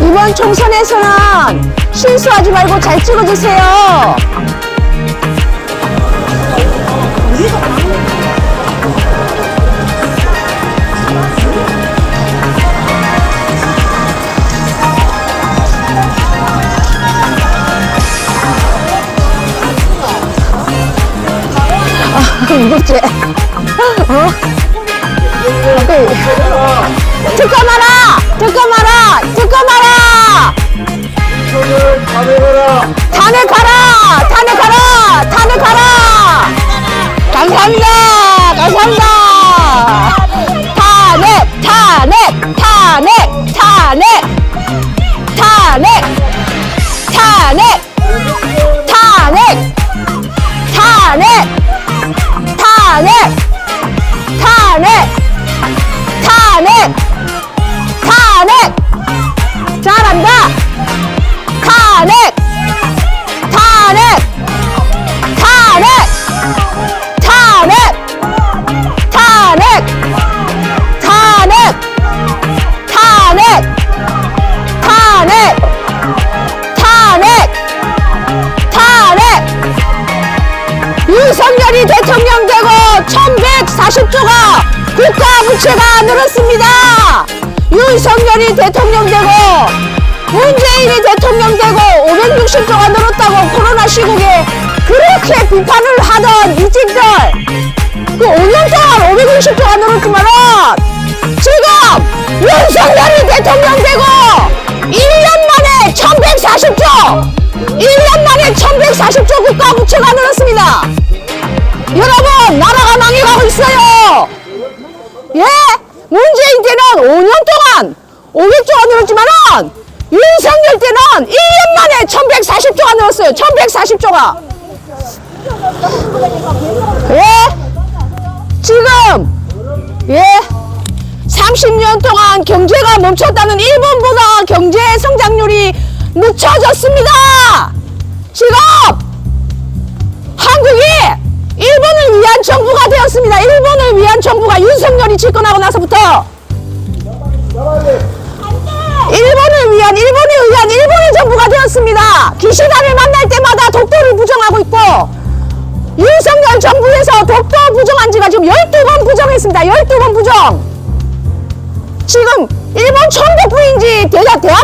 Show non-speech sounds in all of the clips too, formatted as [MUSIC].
이번 총선에서는 실수하지 말고 잘 찍어주세요. 아, 이거지. 어? 마라! 듣고 마라! 듣고 마라! 손을 가져가라. 탄핵하라! 탄핵하라! 탄핵하라! 감사합니다! 감사합니다! 탄핵! 탄핵! 탄핵! 탄핵! 탄핵! 탄핵! 탄핵! 탄핵! 탄핵! 탄핵! 탄핵! 탄핵! 탄핵! 탄핵! 탄핵! 탄핵! 탄핵! 탄핵! 탄핵! 탄핵! 탄핵! 탄핵! 윤석열이 대통령 되고 1140조가 국가 부채가 늘었습니다. 윤석열이 대통령 되고 문재인이 대통령 되고 560조가 늘었다고 코로나 시국에 그렇게 비판을 하던 이집들 그 5년 동안 560조가 늘었지만은 지금 윤석열이 대통령 되고 1년 만에 1140조 1년 만에 1140조 국가 부채가 늘었습니다. 여러분 나라가 망해가고 있어요. 예? 문재인 때는 5년 동안 500조가 늘었지만은 윤석열 때는 1년 만에 1140조가 늘었어요. 1140조가. 예? 지금 예? 30년 동안 경제가 멈췄다는 일본보다 경제 성장률이 늦춰졌습니다. 지금 한국이 일본을 위한 정부가 되었습니다. 일본을 위한 정부가 윤석열이 집권하고 나서부터 일본 되었습니다. 기시다를 만날 때마다 독도를 부정하고 있고 윤석열 정부에서 독도 부정한 지가 지금 12번 부정했습니다. 12번 부정. 지금 일본 총독부인지 대, 대한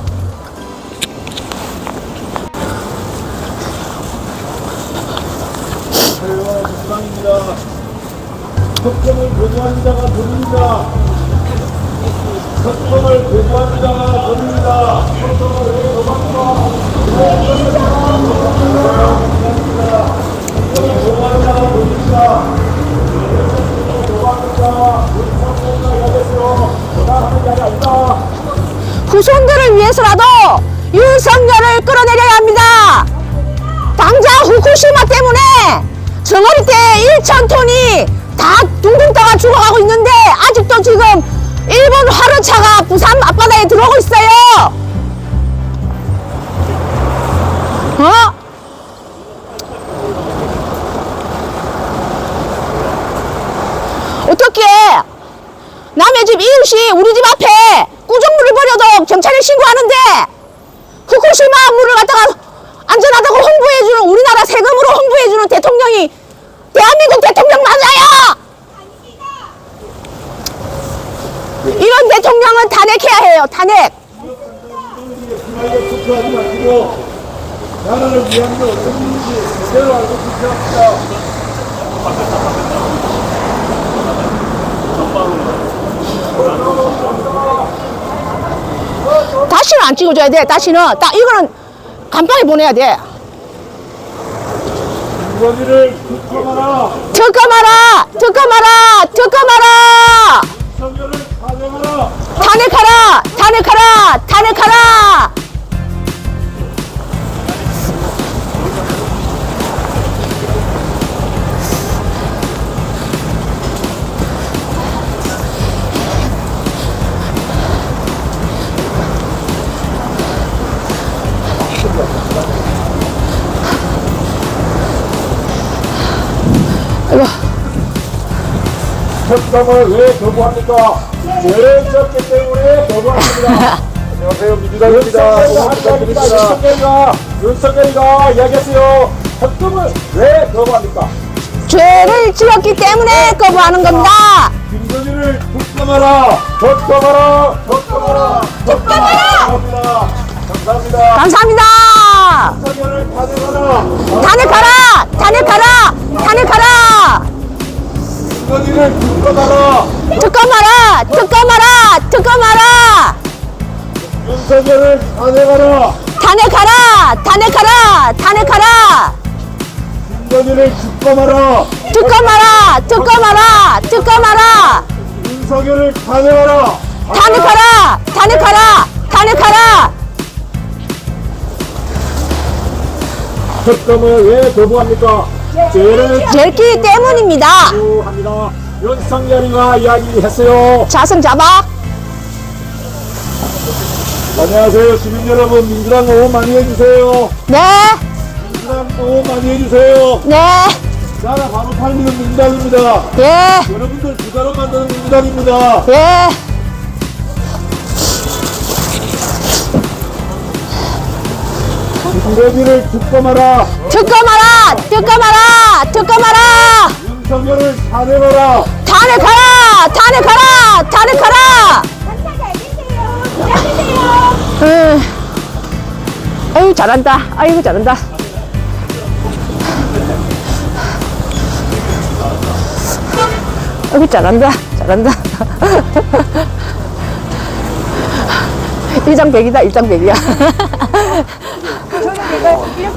국방입니다. 협정을 보조한 자가 본입니다. 협정을 보조한 자가 됩니다. 후손들을 위해서라도 윤석열을 끌어내려야 합니다. 당장 후쿠시마 정어리 때 1천 톤이 다 둥둥 떠가 죽어가고 있는데 아직도 지금 일본 화르차가 부산 앞바다에 들어오고 있어요. 어? 어떻게 남의 집 이웃이 우리 집 앞에 구정물을 버려도 경찰에 신고하는데 후쿠시마 물을 갖다가 안전하다고 홍보해주는 우리나라 세금으로 홍보해주는 대통령이 대한민국 대통령 맞아요! 이런 대통령은 탄핵해야 해요, 탄핵. 다시는 안 찍어줘야 돼, 다시는. 딱 이거는 간판에 보내야 돼. 주거지를 특검하라 특검하라! 특검하라! 특검하라! 윤석열을 탄핵하라 탄핵하라! 탄핵하라! 탄핵하라! 아이고, 특검을 왜 거부합니까? 죄를 졌기 때문에 거부합니다. [LAUGHS] 안녕하세요 민주당입니다. 윤석열이가 윤석열이가 이야기했어요. 특검을 왜 거부합니까? 죄를 지었기 때문에 거부하는 겁니다. 김건희를 특검하라! 특검하라! 특검하라! 특검하라! 감사합니다. 감사합니다. 윤석열을 탄핵하라! 탄핵하라! 탄핵하라! 탄핵하라! 김건희를 특검하라! 특검하라! 특검하라! 특검하라! 윤석열을 탄핵하라! 탄핵하라! 탄핵하라! 탄핵하라! 김건희를 특검하라! 특검하라! 특검하라! 특검하라! 윤석열을 탄핵하라! 탄핵하라! 탄핵하라! 탄핵하라! 특검을 왜 거부합니까? 죄를 졌기 때문입니다. 거부합니다. 윤석열이가 이야기했어요. 자승 잡아. 안녕하세요. 시민 여러분, 민주당 응원 많이 해주세요. 네, 민주당 응원 많이 해주세요. 네, 나라 바로 팔리는 민주당입니다. 예, 여러분들 부자로 만드는 민주당입니다. 예. 김건희를 특검하라. 특검하라! 특검하라! 특검하라! 윤석열을 탄핵하라. 탄핵하라! 탄핵하라! 탄핵하라! 응. 아유 잘한다. 아이고 잘한다. 아이고 잘한다. 잘한다. [LAUGHS] 일장백이다. 일장백이야. [LAUGHS] tiempo.